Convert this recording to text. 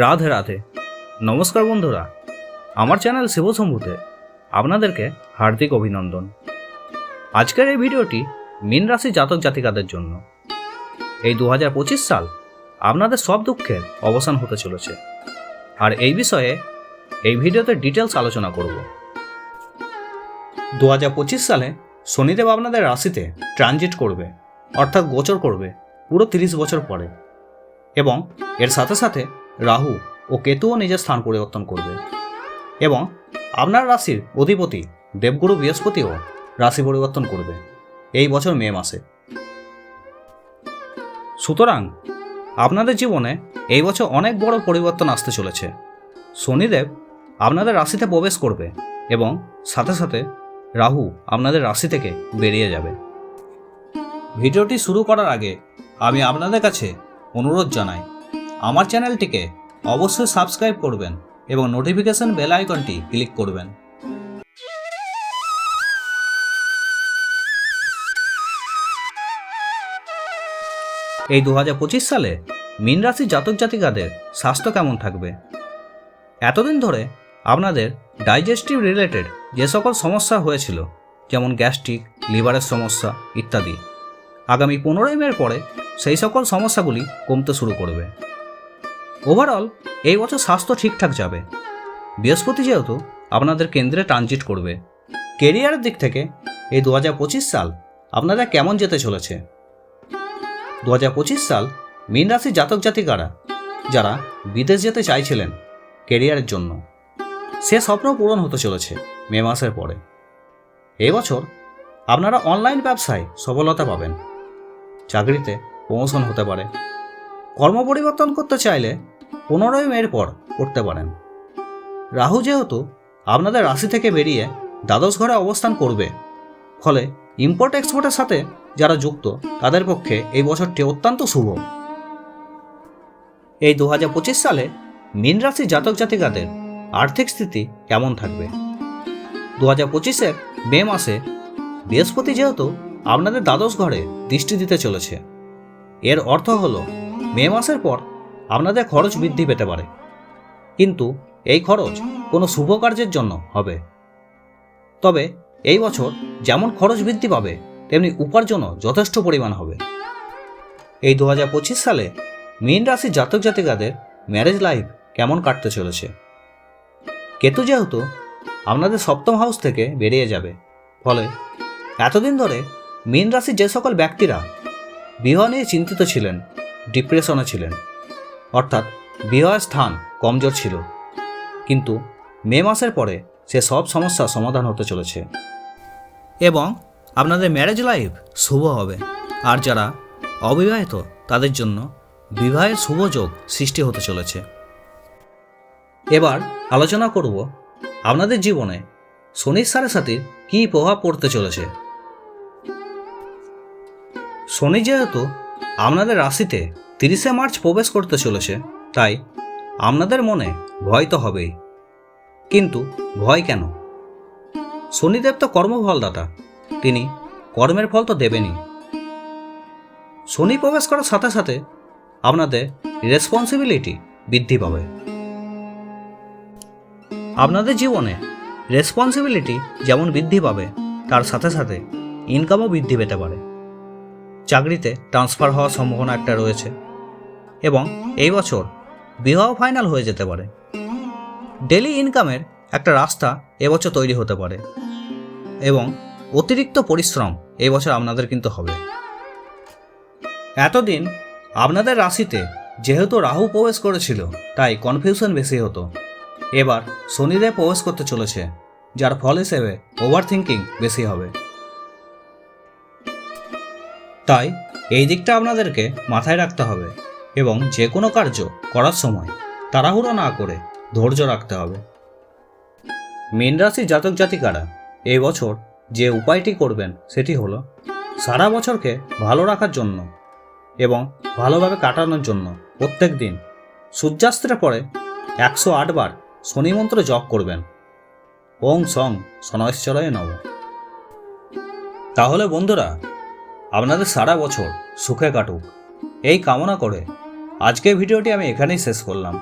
রাধে রাধে। নমস্কার বন্ধুরা। আমার চ্যানেল শিবশম্ভুতে আপনাদেরকে হার্দিক অভিনন্দন। আজকের এই ভিডিওটি মীন রাশি জাতক জাতিকাদের জন্য। এই দু হাজার পঁচিশ সাল আপনাদের সব দুঃখের অবসান হতে চলেছে। আর এই বিষয়ে এই ভিডিওতে ডিটেলস আলোচনা করব। দু হাজার পঁচিশ সালে শনিদেব আপনাদের রাশিতে ট্রানজিট করবে, অর্থাৎ গোচর করবে পুরো তিরিশ বছর পরে। এবং এর সাথে সাথে রাহু ও কেতুও নিজের স্থান পরিবর্তন করবে। এবং আপনার রাশির অধিপতি দেবগুরু বৃহস্পতিও রাশি পরিবর্তন করবে এই বছর মে মাসে। সুতরাং আপনাদের জীবনে এই বছর অনেক বড় পরিবর্তন আসতে চলেছে। শনিদেব আপনাদের রাশিতে প্রবেশ করবে এবং সাথে সাথে রাহু আপনাদের রাশি থেকে বেরিয়ে যাবে। ভিডিওটি শুরু করার আগে আমি আপনাদের কাছে অনুরোধ জানাই আমার চ্যানেলটিকে অবশ্যই সাবস্ক্রাইব করবেন এবং নোটিফিকেশন বেল আইকনটি ক্লিক করবেন। এই দু হাজার পঁচিশ সালে মীন রাশি জাতক জাতিকাদের স্বাস্থ্য কেমন থাকবে? এতদিন ধরে আপনাদের ডাইজেস্টিভ রিলেটেড যে সকল সমস্যা হয়েছিল, যেমন গ্যাস্ট্রিক, লিভারের সমস্যা ইত্যাদি, আগামী পনেরোই মের পরে সেই সকল সমস্যাগুলি কমতে শুরু করবে। ওভারঅল এই বছর স্বাস্থ্য ঠিকঠাক যাবে। বৃহস্পতি যেহেতু আপনাদের কেন্দ্রে ট্রানজিট করবে। কেরিয়ারের দিক থেকে এই দু হাজার পঁচিশ সাল আপনারা কেমন যেতে চলেছে? দু হাজার পঁচিশ সাল মীন রাশি জাতক জাতিকারা যারা বিদেশ যেতে চাইছিলেন কেরিয়ারের জন্য, সে স্বপ্ন পূরণ হতে চলেছে মে মাসের পরে। এবছর আপনারা অনলাইন ব্যবসায় সফলতা পাবেন। চাকরিতে প্রমোশন হতে পারে। কর্ম পরিবর্তন করতে চাইলে পনেরোই মের পর করতে পারেন। রাহু যেহেতু আপনাদের রাশি থেকে বেরিয়ে দ্বাদশ ঘরে অবস্থান করবে, ফলে ইম্পোর্ট এক্সপোর্টের সাথে যারা যুক্ত, তাদের পক্ষে এই বছরটি অত্যন্ত শুভ। এই দু হাজার পঁচিশ সালে মীন রাশি জাতক জাতিকাদের আর্থিক স্থিতি কেমন থাকবে? দু হাজার পঁচিশের মে মাসে বৃহস্পতি যেহেতু আপনাদের দ্বাদশ ঘরে দৃষ্টি দিতে চলেছে, এর অর্থ হল মে মাসের পর আপনাদের খরচ বৃদ্ধি পেতে পারে। কিন্তু এই খরচ কোনো শুভ কার্যের জন্য হবে। তবে এই বছর যেমন খরচ বৃদ্ধি পাবে, তেমনি উপার্জনও যথেষ্ট পরিমাণ হবে। এই দু হাজার পঁচিশ সালে মীন রাশি জাতক জাতিকাদের ম্যারেজ লাইফ কেমন কাটতে চলেছে? কেতু যেহেতু আপনাদের সপ্তম হাউস থেকে বেরিয়ে যাবে, ফলে এতদিন ধরে মীন রাশির যে সকল ব্যক্তিরা বিবাহ নিয়ে চিন্তিত ছিলেন ডিপ্রেশনে ছিলেন। অর্থাৎ বিবাহের স্থান কমজোর ছিল। কিন্তু মে মাসের পরে সে সব সমস্যার সমাধান হতে চলেছে। এবং আপনাদের ম্যারেজ লাইফ শুভ হবে। আর যারা অবিবাহিত, তাদের জন্য বিবাহের শুভ যোগ সৃষ্টি হতে চলেছে। এবার আলোচনা করব আপনাদের জীবনে শনির সাড়ে সাথে কী প্রভাব পড়তে চলেছে। শনি যেহেতু আপনাদের রাশিতে তিরিশে মার্চ প্রবেশ করতে চলেছে, তাই আপনাদের মনে ভয় তো হবেই। কিন্তু ভয় কেন? শনিদেব তো কর্মফলদাতা, তিনি কর্মের ফল তো দেবেনই। শনি প্রবেশ করার সাথে সাথে আপনাদের রেসপন্সিবিলিটি বৃদ্ধি পাবে। আপনাদের জীবনে রেসপন্সিবিলিটি যেমন বৃদ্ধি পাবে, তার সাথে সাথে ইনকামও বৃদ্ধি পেতে পারে। চাকরিতে ট্রান্সফার হওয়ার সম্ভাবনা একটা রয়েছে। এবং এই বছর বিবাহ ফাইনাল হয়ে যেতে পারে। ডেলি ইনকামের একটা রাস্তা এবছর তৈরি হতে পারে এবং অতিরিক্ত পরিশ্রম এই বছর আপনাদের কিন্তু হবে। এতদিন আপনাদের রাশিতে যেহেতু রাহু প্রবেশ করেছিল, তাই কনফিউশন বেশি হতো। এবার শনিদেব প্রবেশ করতে চলেছে, যার ফল হিসেবে ওভার থিঙ্কিং বেশি হবে। তাই এই দিকটা আপনাদেরকে মাথায় রাখতে হবে। এবং যে কোনো কার্য করার সময় তাড়াহুড়ো না করে ধৈর্য রাখতে হবে। মীন রাশি জাতক জাতিকারা এই বছর যে উপায়টি করবেন সেটি হলো সারা বছরকে ভালো রাখার জন্য এবং ভালোভাবে কাটানোর জন্য প্রত্যেক দিন সূর্যাস্তের পরে একশো আটবার শনি মন্ত্র জপ করবেন। ওং সং শনৈশ্চরয় নব তাহলে বন্ধুরা, আপনাদের সারা বছর সুখে কাটুক। এই কামনা করে আজকের ভিডিওটি আমি এখানেই শেষ করলাম।